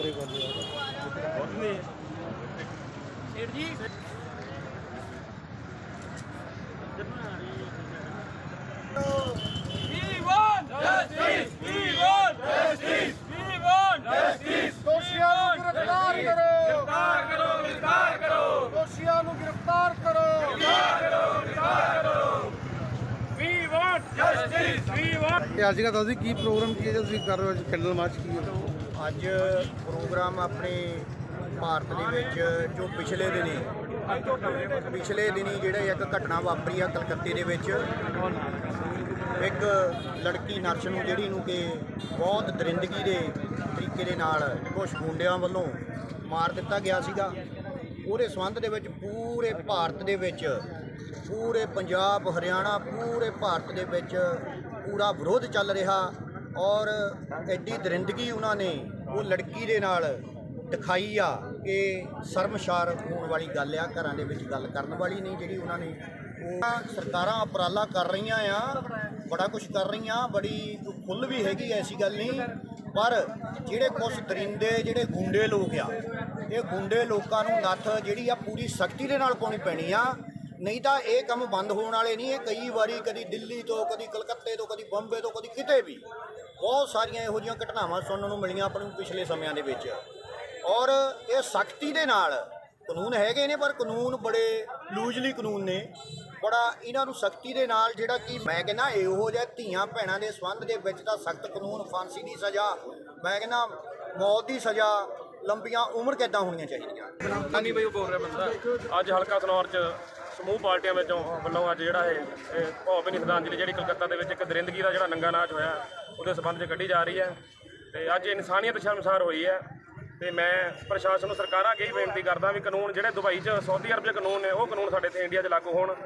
ਪਰੇ ਕਰ ਲਿਆ ਸੇਠ ਜੀ ਅੱਜ ਦਾ ਤੁਸੀਂ ਕੀ ਪ੍ਰੋਗਰਾਮ ਕੀ ਹੈ? ਜੋ ਤੁਸੀਂ ਕਰ ਰਹੇ ਹੋ ਅੱਜ ਕੈਂਡਲ ਮਾਰਚ ਕੀ ਹੈ? ਅੱਜ ਪ੍ਰੋਗਰਾਮ ਆਪਣੇ ਭਾਰਤ ਦੇ ਵਿੱਚ ਜੋ ਪਿਛਲੇ ਦਿਨੀ ਪਿਛਲੇ ਦਿਨੀ ਜਿਹੜੇ ਇੱਕ ਘਟਨਾ ਵਾਪਰੀ ਆ ਕਲਕੱਤੇ ਦੇ ਵਿੱਚ, ਇੱਕ ਲੜਕੀ ਨਰਸ ਨੂੰ ਜਿਹੜੀ ਨੂੰ ਕਿ ਬਹੁਤ ਦਰਿੰਦਗੀ ਦੇ ਤਰੀਕੇ ਦੇ ਨਾਲ ਕੁਝ ਗੁੰਡਿਆਂ ਵੱਲੋਂ ਮਾਰ ਦਿੱਤਾ ਗਿਆ ਸੀਗਾ। ਉਹਦੇ ਸੰਬੰਧ ਦੇ ਵਿੱਚ ਪੂਰੇ ਭਾਰਤ ਦੇ ਵਿੱਚ, ਪੂਰੇ ਪੰਜਾਬ, ਹਰਿਆਣਾ, ਪੂਰੇ ਭਾਰਤ ਦੇ ਵਿੱਚ ਪੂਰਾ ਵਿਰੋਧ ਚੱਲ ਰਿਹਾ ਔਰ ਐਡੀ ਦਰਿੰਦਗੀ ਉਹਨਾਂ ਨੇ ਉਹ ਲੜਕੀ ਦੇ ਨਾਲ ਦਿਖਾਈ ਆ ਕਿ ਸ਼ਰਮਸ਼ਾਰ ਹੋਣ ਵਾਲੀ ਗੱਲ ਆ, ਘਰਾਂ ਦੇ ਵਿੱਚ ਗੱਲ ਕਰਨ ਵਾਲੀ ਨਹੀਂ ਜਿਹੜੀ ਉਹਨਾਂ ਨੇ। ਉਹ ਸਰਕਾਰਾਂ ਉਪਰਾਲਾ ਕਰ ਰਹੀਆਂ ਆ, ਬੜਾ ਕੁਝ ਕਰ ਰਹੀਆਂ, ਬੜੀ ਖੁੱਲ ਵੀ ਹੈਗੀ ਐਸੀ ਗੱਲ ਨਹੀਂ। ਪਰ ਜਿਹੜੇ ਕੁਝ ਦਰਿੰਦੇ, ਜਿਹੜੇ ਗੁੰਡੇ ਲੋਕ ਆ, ਇਹ ਗੁੰਡੇ ਲੋਕਾਂ ਨੂੰ ਨੱਥ ਜਿਹੜੀ ਆ ਪੂਰੀ ਸਖਤੀ ਦੇ ਨਾਲ ਪਾਉਣੀ ਪੈਣੀ ਆ। ਨਹੀਂ ਤਾਂ ਇਹ ਕੰਮ ਬੰਦ ਹੋਣ ਵਾਲੇ ਨਹੀਂ, ਇਹ ਕਈ ਵਾਰੀ ਕਦੀ ਦਿੱਲੀ ਤੋਂ, ਕਦੀ ਕਲਕੱਤੇ ਤੋਂ, ਕਦੀ ਬੰਬੇ ਤੋਂ, ਕਦੀ ਕਿਤੇ ਵੀ। ਬਹੁਤ ਸਾਰੀਆਂ ਇਹੋ ਜਿਹੀਆਂ ਘਟਨਾਵਾਂ ਸੁਣਨ ਨੂੰ ਮਿਲੀਆਂ ਆਪਣੇ ਨੂੰ ਪਿਛਲੇ ਸਮਿਆਂ ਦੇ ਵਿੱਚ। ਔਰ ਇਹ ਸਖਤੀ ਦੇ ਨਾਲ ਕਾਨੂੰਨ ਹੈਗੇ ਨੇ, ਪਰ ਕਾਨੂੰਨ ਬੜੇ ਲੂਜ਼ਲੀ ਕਾਨੂੰਨ ਨੇ। ਬੜਾ ਇਹਨਾਂ ਨੂੰ ਸਖਤੀ ਦੇ ਨਾਲ ਜਿਹੜਾ ਕਿ ਮੈਂ ਕਹਿੰਦਾ ਇਹੋ ਜਿਹਾ ਧੀਆਂ ਭੈਣਾਂ ਦੇ ਸੰਬੰਧ ਦੇ ਵਿੱਚ ਤਾਂ ਸਖਤ ਕਾਨੂੰਨ, ਫਾਂਸੀ ਦੀ ਸਜ਼ਾ, ਮੈਂ ਕਹਿੰਦਾ ਮੌਤ ਦੀ ਸਜ਼ਾ ਲੰਬੀਆਂ ਉਮਰ ਕੈਦਾਂ ਹੋਣੀਆਂ ਚਾਹੀਦੀਆਂ? ਨਹੀਂ ਬਈ ਬੋਲ ਰਿਹਾ ਬੰਦਾ। ਅੱਜ ਹਲਕਾ ਸਨੌਰ ਚ ਸਮੂਹ ਪਾਰਟੀਆਂ ਵਿੱਚੋਂ ਵੱਲੋਂ ਅੱਜ ਜਿਹੜਾ ਇਹ ਇਹ ਭਾਵਨੀ ਸ਼ਰਧਾਂਜਲੀ ਜਿਹੜੀ ਕਲਕੱਤਾ ਦੇ ਵਿੱਚ ਇੱਕ ਦਰਿੰਦਗੀ ਦਾ ਜਿਹੜਾ ਨੰਗਾ ਨਾਚ ਹੋਇਆ, ਉਹਦੇ ਸਬੰਧ 'ਚ ਕੱਢੀ ਜਾ ਰਹੀ ਹੈ। ਤੇ ਅੱਜ ਇਨਸਾਨੀਅਤ ਸ਼ਰਮਸਾਰ ਹੋਈ ਹੈ। ਤੇ ਮੈਂ ਪ੍ਰਸ਼ਾਸਨ ਨੂੰ ਸਰਕਾਰਾਂ ਅੱਗੇ ਹੀ ਬੇਨਤੀ ਕਰਦਾ ਵੀ ਕਾਨੂੰਨ ਜਿਹੜੇ ਦੁਬਈ 'ਚ, ਸਾਊਦੀ ਅਰਬ 'ਚ ਕਾਨੂੰਨ ਨੇ, ਉਹ ਕਾਨੂੰਨ ਸਾਡੇ ਇੱਥੇ ਇੰਡੀਆ 'ਚ ਲਾਗੂ ਹੋਣ।